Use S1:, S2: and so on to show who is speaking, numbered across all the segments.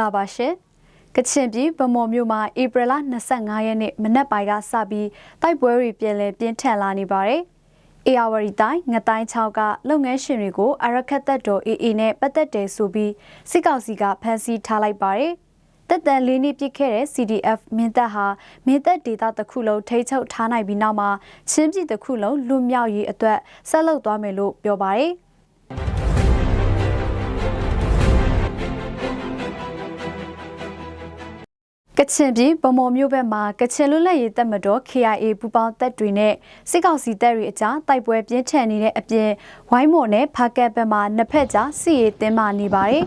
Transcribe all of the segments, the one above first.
S1: မင်္ဂလာပါရှင်ကချင်ပြည်ဗမော်မြို့မှာဧပြီလ25ရက်နေ့မနက်ပိုင်းကစပြီးတိုက်ပွဲတွေပြန်လည်ပြင်းထန်လာနေပါတယ်အေယာဝရီတိုင်းငတိုင်းချောက်ကလုပ်ငန်းရှင်တွေကိုအရခတ်သက်တော် AA နဲ့ပတ်သက်တယ်ဆိုပြီးစစ်ကောင်စီကဖမ်းဆီးထားလိုက်ပါတယ်တက်တန်လေးနှစ်ပြစ်ခဲ့တဲ့ CDF မင်းတပ်ဟာမင်းတပ်ဒေသတစ်ခုလုံးထိ ंछ ုပ်ထားနိုင်ပြီးနောက်မှာချင်းပြည်တစ်ခုလုံးလွတ်မြောက်ရေးအတွက်ဆက်လုပ်သွားမယ်လို့ပြောပါတယ်။ ကချင်ပြည်ဗမော်မြို့ဘက်မှာကချင်လွတ်လပ်ရေးတပ်မတော် KIA ပူးပေါင်းတပ်တွေနဲ့စစ်ကောင်စီတပ်တွေအကြားတိုက်ပွဲပြင်းထန်နေတဲ့အပြင်ဝိုင်းမော်နဲ့ဖားကက်ဘက်မှာနှစ်ဖက်ကြားစစ်ရေးတင်းမာနေပါတယ်။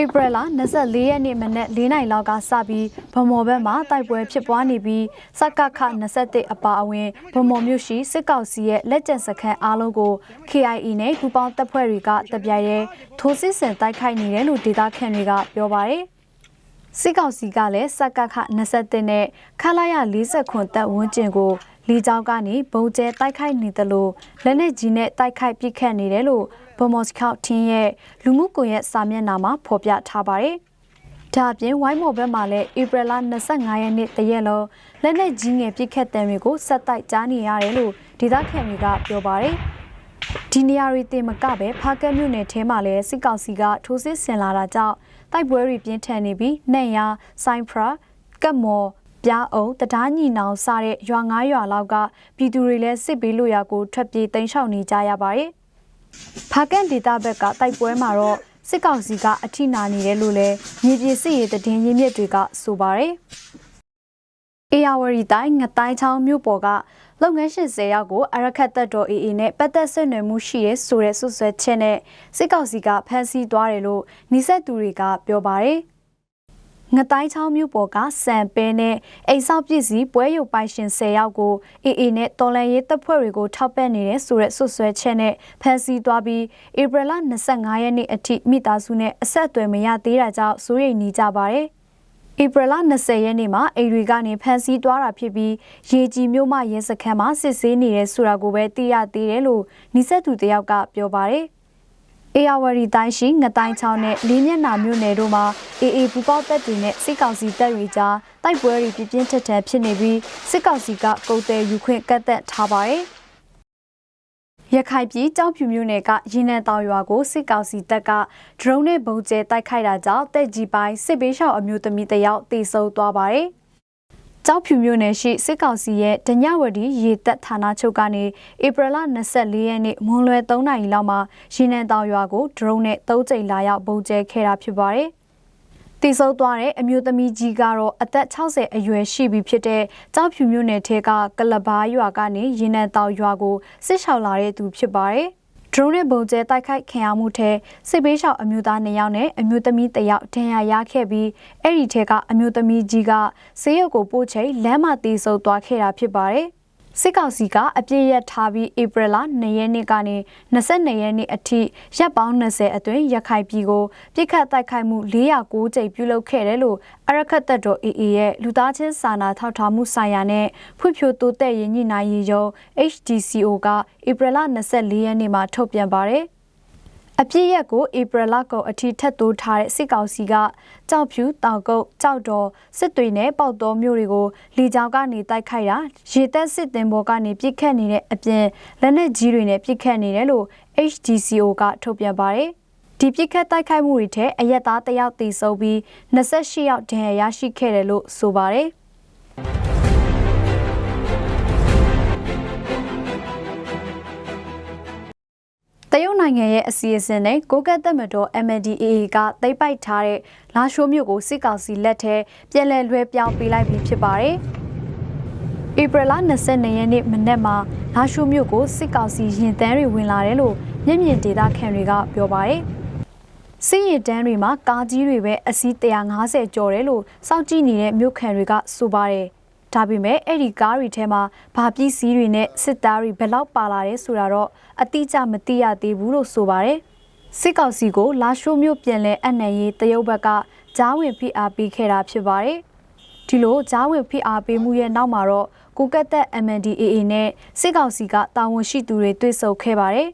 S1: ဧပြီလ24ရက်နေ့မနက်4နာရီလောက်ကစပြီးဗမော်ဘက်မှာတိုက်ပွဲဖြစ်ပွားနေပြီးစကခ21အပါအဝင်ဗမော်မြို့ရှိစစ်ကောင်စီရဲ့လက်ကျန်စခန်းအားလုံးကို KIA နဲ့ပူးပေါင်းတပ်ဖွဲ့တွေကတပြိုင်တည်းထိုးစစ်ဆင်တိုက်ခိုက်နေတယ်လို့ဒေသခံတွေကပြောပါတယ်။ စစ်ကောင်စီကလည်းစက်ကခ23နဲ့ခလာရ40ခွန်တပ်ဝန်းကျင်ကိုလီကြောင်းကနေဘုံကျဲတိုက်ခိုက်နေတယ်လို့လက်နက်ကြီးနဲ့တိုက်ခိုက်ပစ်ခတ်နေတယ်လို့ဗမော့စကောက်ထင်းရဲ့လူမှုကွန်ရက်စာမျက်နှာမှာဖော်ပြထားပါတယ်။ဒါအပြင်ဝိုင်းမော်ဘက်မှာလည်းဧပြီလ25ရက်နေ့တရက်လုံးလက်နက်ကြီးငယ်ပစ်ခတ်တဲ့တွေကိုဆက်တိုက်ကြားနေရတယ်လို့ဒေသခံတွေကပြောပါတယ်။ ဒီနေရာတွေတင်မကပဲဖားကက်မြို့နယ်ထဲမှာလည်းစစ်ကောင်စီကထိုးစစ်ဆင်လာတာကြောင့်တိုက်ပွဲတွေပြင်းထန်နေပြီးနှံ့ရစိုင်းဖရာကတ်မော်ပြားအောင်တဒါညီနောင်စတဲ့ရွာငါးရွာလောက်ကပြည်သူတွေလည်းစစ်ဘေးလွရာကိုထွက်ပြေးတိမ်းရှောင်နေကြရပါတယ်။ဖာကန်ဒေတာဘက်ကတိုက်ပွဲမှာတော့စစ်ကောင်စီကအထိနာနေတယ်လို့လည်းမြေပြင်စစ်ရေးတည်င်းရင်းမြစ်တွေကဆိုပါတယ်။အေယာဝရီတိုင်းငတိုင်းချောင်းမြို့ပေါ်က လုပ်ငန်းရှင်၁၀ယောက်ကိုအရခတ်တပ်တော် AA နဲ့ပတ်သက်ဆက်နွယ်မှုရှိရဲဆိုတဲ့ဆွဆွဲချက်နဲ့စစ်ကောင်စီကဖမ်းဆီးသွားတယ်လို့နှိစက်သူတွေကပြောပါတယ်။ငတိုင်းချောင်းမြို့ပေါ်ကစံပဲနဲ့အိမ်ဆောက်ပစ္စည်းပွဲရုပ်ပိုင်ရှင်10ယောက်ကို AA နဲ့တော်လန်ရေးတပ်ဖွဲ့တွေကိုထောက်ပံ့နေတဲ့ဆိုတဲ့ဆွဆွဲချက်နဲ့ဖမ်းဆီးသွားပြီးဧပြီလ25ရက်နေ့အထိမိသားစုနဲ့အဆက်အသွယ်မရသေးတာကြောင့်စိုးရိမ်နေကြပါတယ်။ ဧပြီလ20ရက်နေ့မှာအိမ်တွေကနေဖမ်းဆီးသွားတာဖြစ်ပြီးရေကြီးမြို့မရဲစခန်းမှာစစ်ဆေးနေတယ်ဆိုတာကိုပဲသိရသေးတယ်လို့နီးစပ်သူတယောက်ကပြောပါတယ်။အေယာဝရီတိုင်းရှိငတိုင်းချောင်းနဲ့လေးမျက်နှာမြို့နယ်တို့မှာအေအေပူပေါတပ်တွေနဲ့စစ်ကောင်စီတပ်တွေကြားတိုက်ပွဲတွေပြင်းပြင်းထန်ထန်ဖြစ်နေပြီးစစ်ကောင်စီကကုတ်တယ်ယူခွင့်ကတ်သက်ထားပါတယ်။ ရခိုင်ပြည်ကြောက်ဖြူမြို့နယ်ကရင်းနှံတောင်ရွာကိုစစ်ကောင်စီတပ်ကဒရုန်းနဲ့ပုံကျဲတိုက်ခိုက်တာကြောင့်တက်ကြီးပိုင်းစစ်ပေးရှောက်အမျိုးသမီးတယောက်တေဆုံးသွားပါတယ်။ကြောက်ဖြူမြို့နယ်ရှိစစ်ကောင်စီရဲ့ဒညဝတီရေတပ်ဌာနချုပ်ကနေဧပြီလ24ရက်နေ့မွန်းလွဲ3နာရီလောက်မှာရင်းနှံတောင်ရွာကိုဒရုန်းနဲ့၃ကြိမ်လာရောက်ပုံကျဲခဲ့တာဖြစ်ပါတယ်။ တည်ဆုံသွားတဲ့အမျိုးသမီးကြီးကတော့အသက်60အရွယ်ရှိပြီဖြစ်တဲ့ကြောက်ဖြူမြို့နယ်ထဲကကလဘာရွာကနေရင်နံတောင်ရွာကိုစစ်ရှောင်လာတဲ့သူဖြစ်ပါတယ်။ drone နဲ့ပုံကျဲတိုက်ခိုက်ခံရမှုထဲစစ်ပေးရှောင်အမျိုးသား2ယောက်နဲ့အမျိုးသမီး1ယောက်ဒဏ်ရာရခဲ့ပြီးအဲ့ဒီထဲကအမျိုးသမီးကြီးကဆေးရုပ်ကိုပို့ချိန်လမ်းမှာတည်ဆုံသွားခဲ့တာဖြစ်ပါတယ်။ စစ်ကောင်စီကအပြည့်ရထားပြီးဧပြီလ2ရက်နေ့ကနေ22ရက်နေ့အထိရပ်ပေါင်း20အတွင်းရခိုင်ပြည်ကိုပြစ်ခတ်တိုက်ခိုက်မှု409ကြိမ်ပြုလုပ်ခဲ့တယ်လို့အရခတ်တပ်တော် AA ရဲ့လူသားချင်းစာနာထောက်ထားမှုဆိုင်ရာနဲ့ဖွံ့ဖြိုးတိုးတက်ရေးညှိနှိုင်းရေးရုံး HDCO ကဧပြီလ24ရက်နေ့မှာထုတ်ပြန်ပါတယ်။ အပြည့်ရက်ကိုဧပြီလကုန်အထိထက်တိုးထားတဲ့စစ်ကောင်စီကကြောက်ဖြူတောင်ကုတ်ကြောက်တော်စစ်တွေနဲ့ပေါက်တော်မြို့တွေကိုလေကြောင်းကနေတိုက်ခိုက်တာရေတပ်စစ်တင်ဘောကနေပြစ်ခတ်နေတဲ့အပြင်လက်နက်ကြီးတွေနဲ့ပြစ်ခတ်နေတယ်လို့ HDCO ကထုတ်ပြန်ပါတယ်ဒီပြစ်ခတ်တိုက်ခိုက်မှုတွေထဲအရက်သားတယောက်သေဆုံးပြီး28ယောက်ဒဏ်ရာရရှိခဲ့တယ်လို့ဆိုပါတယ်။ တရုတ်နိုင်ငံရဲ့အစီအစဉ်နဲ့ကိုကတ်သက်မတော် MNDAA ကသိမ်းပိုက်ထားတဲ့လာရှိုးမြို့ကိုစစ်ကောင်စီလက်ထဲပြန်လည်လွှဲပြောင်းပေးလိုက်ပြီးဖြစ်ပါတယ်။ဧပြီလ22ရက်နေ့မနက်မှာလာရှိုးမြို့ကိုစစ်ကောင်စီရင်တန်းတွေဝင်လာတယ်လို့မျက်မြင်ဒေသခံတွေကပြောပါတယ်။စစ်ရင်တန်းတွေမှာကားကြီးတွေပဲအစီး150ကျော်တယ်လို့စောင့်ကြည့်နေတဲ့မြို့ခံတွေကဆိုပါတယ်။ ဒါပေမဲ့အဲ့ဒီကားတွေထဲမှာဘာပစ္စည်းတွေနဲ့စစ်သားတွေဘယ်လောက်ပါလာတယ်ဆိုတာတော့အတိအကျမသိရသေးဘူးလို့ဆိုပါတယ်စစ်ကောင်စီကိုလာရှိုးမြို့ပြန်လဲအနှံရေးတရုတ်ဘက်ကဂျားဝင်ဖိအားပေးခဲ့တာဖြစ်ပါတယ်ဒီလိုဂျားဝင်ဖိအားပေးမှုရဲ့နောက်မှာတော့ကိုကတ်သက် MNDAA နဲ့စစ်ကောင်စီကတာဝန်ရှိသူတွေတွေ့ဆုံခဲ့ပါတယ်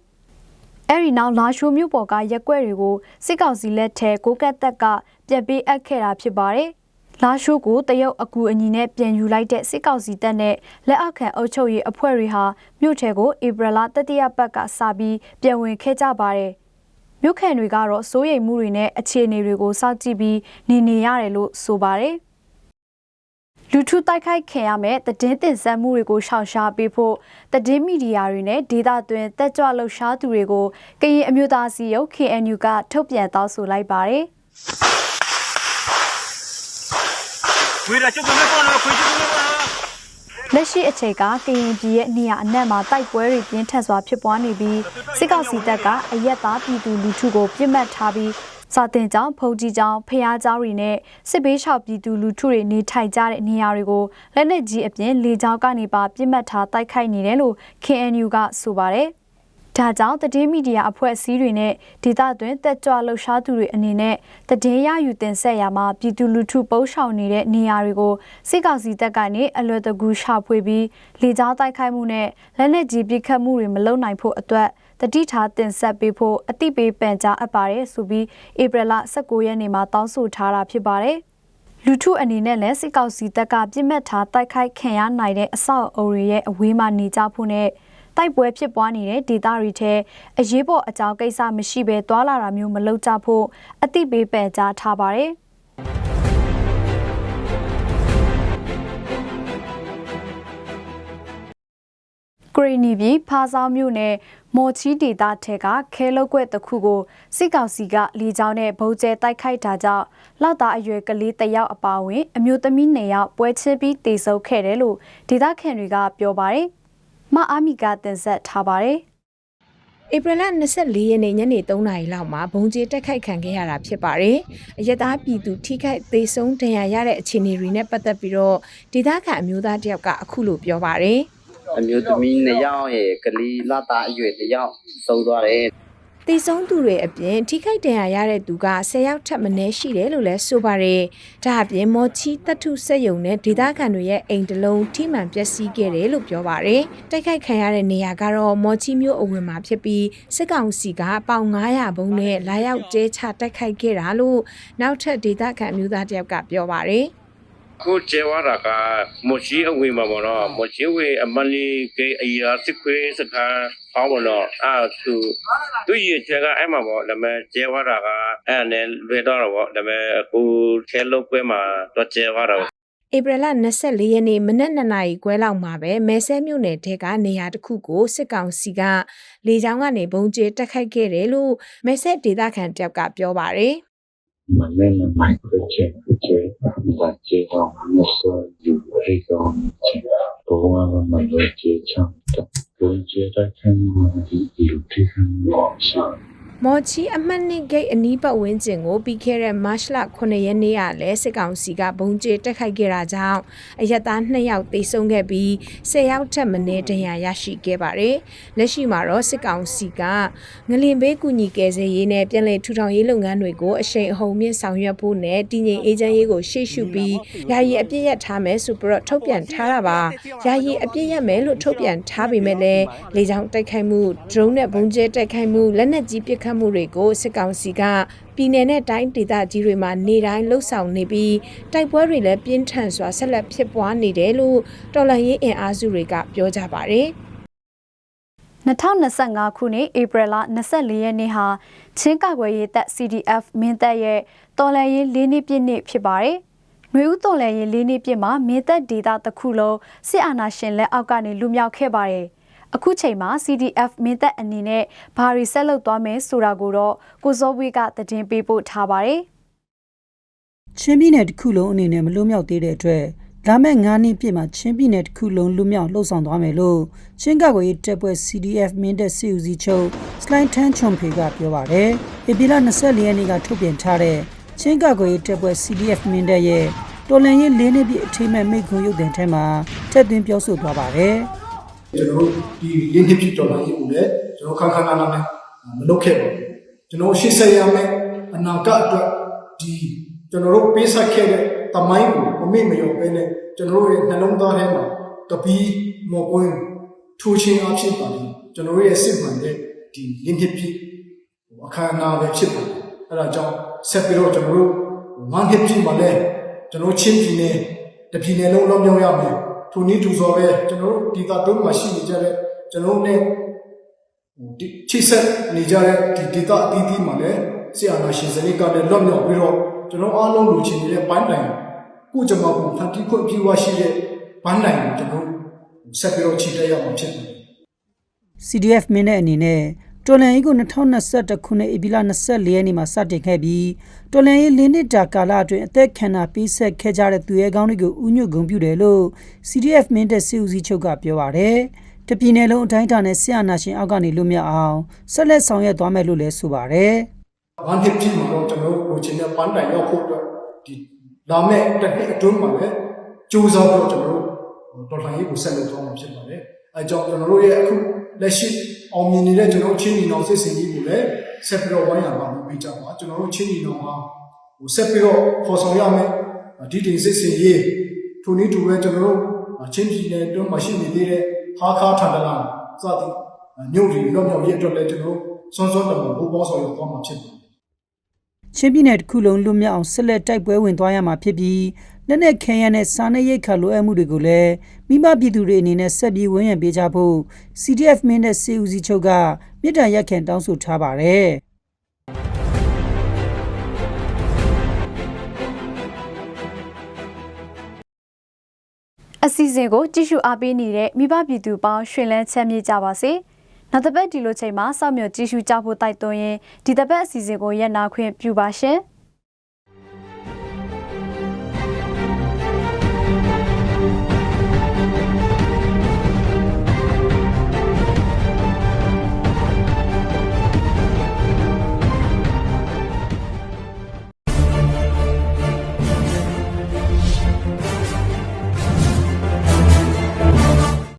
S1: အဲ့ဒီနောက်လာရှိုးမြို့ပေါ်ကရက်ကွက်တွေကိုစစ်ကောင်စီလက်ထဲကိုကတ်တက်ကပြက်ပေးအပ်ခဲ့တာဖြစ်ပါတယ်။ လာရှိုးကိုတရုတ်အကူအညီနဲ့ပြန်ယူလိုက်တဲ့စစ်ကောင်စီတပ်နဲ့လက်အောက်ခံအုပ်ချုပ်ရေးအဖွဲ့တွေဟာမြို့ထဲကိုဧပြီလတတိယပတ်ကစပြီးပြန်ဝင်ခဲ့ကြပါတယ်။မြို့ခံတွေကတော့စိုးရိမ်မှုတွေနဲ့အခြေအနေတွေကိုစောင့်ကြည့်ပြီးနေနေရတယ်လို့ဆိုပါတယ်။လူထုတိုက်ခိုက်ခင်ရမယ်တည်င်းတင်ဆက်မှုတွေကိုရှောင်ရှားပေးဖို့တည်င်းမီဒီယာတွေနဲ့ဒေတာတွင်တက်ကြွလှုပ်ရှားသူတွေကိုကရင်အမျိုးသားစီရုပ် KNU ကထုတ်ပြန်တောင်းဆိုလိုက်ပါတယ်
S2: ခွေးလာကျုပ်ကလည်းပေါ်လာခွေးကျုပ်ကလည်းပေါ်လာ
S1: လက်ရှိအချိန်ကကရင်ပြည်ရဲ့နေရာအနှံ့မှာတိုက်ပွဲတွေပြင်းထန်စွာဖြစ်ပွားနေပြီးစစ်ကောင်စီတပ်ကအရက်သားပြည်သူလူထုကိုပြစ်မှတ်ထားပြီးစာတင်ကြောင်းဖုန်ကြီးကြောင်းဖျားကြောင်းတွေနဲ့စစ်ဘေးရှောင်ပြည်သူလူထုတွေနေထိုင်ကြတဲ့နေရာတွေကိုလက်နက်ကြီးအပြင်လေကြောင်းကနေပါပြစ်မှတ်ထားတိုက်ခိုက်နေတယ်လို့ KNU ကဆိုပါတယ် ဒါကြောင့်တည်င်းမီဒီယာအဖွဲ့အစည်းတွေနဲ့ဒေသတွင်းတက်ကြွလှုပ်ရှားသူတွေအနေနဲ့တည်င်းရယူတင်ဆက်ရမှာပြည်သူလူထုပုန်းရှောင်နေတဲ့နေရာတွေကိုစစ်ကောင်စီတပ်ကနေအလွယ်တကူရှာဖွေပြီးလေကြောင်းတိုက်ခိုက်မှုနဲ့လက်နက်ကြီးပစ်ခတ်မှုတွေမလုပ်နိုင်ဖို့အတွက်တတိထားတင်ဆက်ပေးဖို့အတိပေးပန်ကြားအပ်ပါတယ်ဆိုပြီးဧပြီလ19ရက်နေ့မှာတောင်းဆိုထားတာဖြစ်ပါတယ်။လူထုအနေနဲ့လည်းစစ်ကောင်စီတပ်ကပြစ်မှတ်ထားတိုက်ခိုက်ခံရနိုင်တဲ့အဆောက်အအုံတွေရဲ့အဝေးမှာနေကြဖို့နဲ့ တိုက်ပွဲဖြစ်ပွားနေတဲ့ဒေသတွေထဲအရေးပေါ်အကြောင်းကိစ္စမရှိဘဲတွာလာတာမျိုးမလုပ်ကြဖို့အတိပေးပန်ကြားထားပါတယ်။ဂရီနီပြည်ဖားဆောင်မြို့နယ်မော်ချီဒေတာထဲကခဲလုတ်ကွက်တစ်ခုကိုစစ်ကောင်စီကလေကြောင်းနဲ့ဗုံးကျဲတိုက်ခိုက်တာကြောင့်လောက်သားအရွယ်ကလေးတစ်ယောက်အပါအဝင် အမျိုးသမီးနှစ်ယောက်ပွဲချင်းပြီးတေဆုံးခဲ့တယ်လို့ဒေသခံတွေကပြောပါတယ်။ မအားမီကတင်ဆက်ထားပါတယ်။
S3: ဧပြီလ24ရက်နေ့ညနေ3နာရီလောက်မှာဘုံကျဲတက်ခိုက်ခံခဲ့ရတာဖြစ်ပါတယ်။အယက်သားပြည်သူထိခိုက်သေးဆုံးဒဏ်ရာရတဲ့အခြေအနေတွေနဲ့ပတ်သက်ပြီးတော့ဒေသခံအမျိုးသားတယောက်ကအခုလိုပြောပါတယ်
S4: အမျိုးသမီးနှစ်ယောက်ရဲ့ကလေးလသားအရွယ်တစ်ယောက်ဆုံးသွားတယ်။
S3: သေဆုံးသူတွေအပြင်ထိခိုက်ဒဏ်ရာရတဲ့သူက10ယောက်ထက်မနည်းရှိတယ်လို့လည်းဆိုပါတယ်။ဒါအပြင်မော်ချီတတ်ထုစက်ယုံနဲ့ဒေသခံတွေရဲ့အိမ်တစ်လုံးထိမှန်ပျက်စီးခဲ့တယ်လို့ပြောပါတယ်။တိုက်ခိုက်ခံရတဲ့နေရာကတော့မော်ချီမြို့အဝင်မှာဖြစ်ပြီးစစ်ကောင်စီကပေါင်900ဘုံနဲ့လာရောက်ကျဲချတိုက်ခိုက်ခဲ့တာလို့နောက်ထပ်ဒေသခံအမျိုးသားတယောက်ကပြောပါတယ်။
S2: ကိုကျဲဝါတာကမော်ချီအဝေးမှာပေါ့နော်မော်ချီဝေးအမလီကအရာစစ်ခွေးစကားဟောင်းပေါ့နော်အဲသူသူရချက်ကအဲ့မှာပေါ့ဒါပေမဲ့ကျဲဝါတာကအဲ့နဲ့လွယ်တော့တော့ပေါ့ဒါပေမဲ့အခုခဲလုတ်ပွဲမှာတော့ကျဲဝါတာ
S3: ဧပြီလ24ရက်နေ့မနက်2နာရီခွဲလောက်မှာပဲမဲဆဲမြို့နယ်ထဲကနေရာတစ်ခုကိုစစ်ကောင်စီကလေကြောင်းကနေဘုံကျဲတက်ခိုက်ခဲ့တယ်လို့မဲဆဲဒေသခံတယောက်ကပြောပါတယ်
S5: မနေ့ကမိုက်ခရချင်ချေဘာချေတော့မစောယူရိကောချေဘောဝ မလို့ချေချမ်းတဘုံချေတဲ့ခံဒီလူတိခံမောရှိ
S3: မော်ချီအမှတ်နှစ်ဂိတ်အနီးပတ်ဝန်းကျင်ကိုပြီးခဲ့တဲ့မတ်လ9ရက်နေ့ကလည်းစစ်ကောင်စီကဘုံကျဲတက်ခိုက်ခဲ့တာကြောင့်အရက်သား2ယောက်သေဆုံးခဲ့ပြီး10ယောက်ထက်မနည်းဒဏ်ရာရရှိခဲ့ပါတယ်။လက်ရှိမှာတော့စစ်ကောင်စီကငလင်ဘေးကူညီကယ်ဆယ်ရေးနဲ့ပြည်내ထူထောင်ရေးလုပ်ငန်းတွေကိုအရှိန်အဟုန်မြင့်ဆောင်ရွက်ဖို့နဲ့တည်ငြိမ်အေးချမ်းရေးကိုရှေ့ရှုပြီးယာယီအပြည့်ရထားမယ်ဆိုပြီးတော့ထုတ်ပြန်ထားတာပါ။ယာယီအပြည့်ရမယ်လို့ထုတ်ပြန်ထားပေမဲ့လည်းလေကြောင်းတိုက်ခိုက်မှု drone နဲ့ဘုံကျဲတိုက်ခိုက်မှုလက်နက်ကြီးပစ်ခတ်မှုတွေကိုစစ်ကောင်စီကပြည်내နဲ့တိုင်းဒေသကြီးတွေမှာနေတိုင်းလှုပ်ဆောင်နေပြီးတိုက်ပွဲတွေလည်းပြင်းထန်စွာဆက်လက်ဖြစ်ပွားနေတယ်လို့တော်လှန်ရေးအင်အားစုတွေကပြောကြပါတယ်။
S1: 2025ခုနှစ်ဧပြီလ24ရက်နေ့ဟာချင်းကာကွယ်ရေးတပ် CDF မင်းတပ်ရဲ့တော်လှန်ရေး၄နှစ်ပြည့်နေ့ဖြစ်ပါတယ်။နှွေဦးတော်လှန်ရေး၄နှစ်ပြည့်မှာမင်းတပ်ဒေသတစ်ခုလုံးစစ်အာဏာရှင်လက်အောက်ကနေလူမြောက်ခဲ့ပါတယ်။ အခုချိန်မှာ CDF မင်းတပ်အနေနဲ့ဘာရီဆက်လုပ်သွားမယ်ဆိုတာကိုတော့ကိုစောဝေးကသတင်းပေးပို့ထားပါတယ်။
S6: ချင်းပြည်နယ်တစ်ခုလုံးအနေနဲ့မလွတ်မြောက်သေးတဲ့အတွက်လာမယ့်9နှစ်ပြည့်မှာချင်းပြည်နယ်တစ်ခုလုံးလွတ်မြောက်လှုပ်ဆောင်သွားမယ်လို့ချင်းကာကွယ်ရေးတပ်ဖွဲ့ CDF မင်းတပ်စီဦးစီးချုပ်စလိုင်းထန်းချွန်ဖေကပြောပါတယ်။ဧပြီလ24ရက်နေ့ကထုတ်ပြန်ထားတဲ့ချင်းကာကွယ်ရေးတပ်ဖွဲ့ CDF မင်းတပ်ရဲ့တော်လန်ရေး၄နှစ်ပြည့်အထိမ်းအမှတ်မိန့်ခွန်းရုပ်သံထဲမှာထည့်သွင်းပြောဆိုသွားပါတယ်။
S7: ကျွန်တော်တို့ဒီရင်းနှီးဖြစ်တော်လာရေးကိုလည်းကျွန်တော်ခန်းခန်းနာနာနဲ့မလုပ်ခဲ့ပါဘူးကျွန်တော်ရှေ့ဆက်ရမယ်အနာဂတ်အတွက်ဒီကျွန်တော်တို့ပေးဆက်ခဲ့တဲ့တမိုင်းကိုမမေ့မလျော့ပဲနဲ့ကျွန်တော်တို့ရဲ့နှလုံးသားထဲမှာတပီးမော်ကွင်းထိုးချင်းအဖြစ်ပါလိကျွန်တော်တို့ရဲ့စစ်မှန်တဲ့ဒီလင်းနှစ်ပြည့်ဟိုအခမ်းအနားပဲဖြစ်ပါတယ်အဲ့ဒါကြောင့်ဆက်ပြီးတော့ကျွန်တော်တို့ငန်းနှစ်ပြည့်မှာလဲကျွန်တော်ချင်းပြည်နယ်တပြည်နယ်လုံးလုံးမြောက်ရမယ် ထိုနည်းတူစွာပဲကျွန်တော်တို့ဒီကတုံးမှာရှိနေကြတဲ့ကျွန်တော်တို့ ਨੇ ဟိုဒီချိဆက်နေကြတဲ့ဒီဒေတာအသီးသီးမှာလည်းဆရာနာရှင်စနစ်ကလည်းလွတ်မြောက်ပြီးတော့ကျွန်တော်အားလုံးလူချင်းနေတဲ့ဘိုင်းတိုင်ကိုကျွန်တော်ကိုဖန်တီးခွင့်ပြုဝရှိတဲ့ဘိုင်းတိုင်ကိုကျွန်တော်ဆက်ပြီးတော့ခြေတက်ရမှာဖြစ်တယ်
S6: CDF မင်းတဲ့အနေနဲ့ တော်လန်ရေးကို2021ခုနှစ်ဧပြီလ24ရက်နေ့မှာစတင်ခဲ့ပြီးတော်လန်ရေး၄နှစ်တာကာလအတွင်းအသက်ခံတာပေးဆက်ခဲ့ကြတဲ့သူရဲကောင်းတွေကိုဥညွတ်ဂုဏ်ပြုတယ်လို့ CDF မင်းတဲ့စီဦးစီးချုပ်ကပြောပါတယ်။တပြည်နယ်လုံးအတိုင်းအတာနဲ့ဆရာနာရှင်အောက်ကနေလွတ်မြောက်အောင်ဆက်လက်ဆောင်ရွက်သွားမယ်လို့လည်းဆိုပါတယ်။
S7: ဘာဖြစ်ဖြစ်မှာတော့ကျွန်တော်တို့လူချင်းတဲ့ဘိုင်းတိုင်ရောက်ဖို့အတွက်ဒီလာမဲ့တစ်နှစ်အတွင်းမှာလည်းကြိုးစားပြီးတော့ကျွန်တော်တို့တော်လှန်ရေးကိုဆက်လုပ်သွားမှာဖြစ်ပါတယ်အဲကြောင့်ကျွန်တော်တို့ရဲ့အခုလက်ရှိ အောင်မြင်နေတဲ့ကျွန်တော်တို့ချင်းညီနောင်စစ်စင်ကြီးကိုလည်းဆက်ပြီးတော့ဝိုင်းရပါလို့ပြကြပါကျွန်တော်တို့ချင်းညီနောင်ဟာဟိုဆက်ပြီးတော့ဖော်ဆောင်ရမယ်ဒီတင်စစ်စင်ရေးထိုနည်းတူပဲကျွန်တော်တို့ချင်းပြည်နယ်အတွင်းမှာရှိနေသေးတဲ့ဟာခါထန်တလာစသည်မြို့တွေလွတ်မြောက်ရေးအတွက်လည်းကျွန်တော်တို့စွန်းစွန်းတမန်ဘူပေါင်းဆောင်ရွက်သွားမှာဖြစ်ပါတယ်
S6: ချင်းပြည်နယ်တစ်ခုလုံးလွတ်မြောက်အောင်ဆက်လက်တိုက်ပွဲဝင်သွားရမှာဖြစ်ပြီး လက်နက်ခဲယမ်းနဲ့စားနပ်ရိက္ခာလိုအပ်မှုတွေကိုလည်းမိဘပြည်သူတွေအနေနဲ့ဆက်ပြီးဝန်ရံပေးကြဖို့ CDF မင်းတဲ့စေဦးစီးချုပ်ကမြစ်တံရက်ခံတောင်းဆိုထားပါတယ်။
S1: အစီအစဉ်ကိုကြည့်ရှုအားပေးနေတဲ့မိဘပြည်သူပေါင်းရှင်လန်းချမ်းမြေ့ကြပါစေ။နောက်တစ်ပတ်ဒီလိုချိန်မှာစောင့်မျှော်ကြည့်ရှုကြဖို့တိုက်တွန်းရင်ဒီတစ်ပတ်အစီအစဉ်ကိုရက်နာခွင့်ပြုပါရှင်။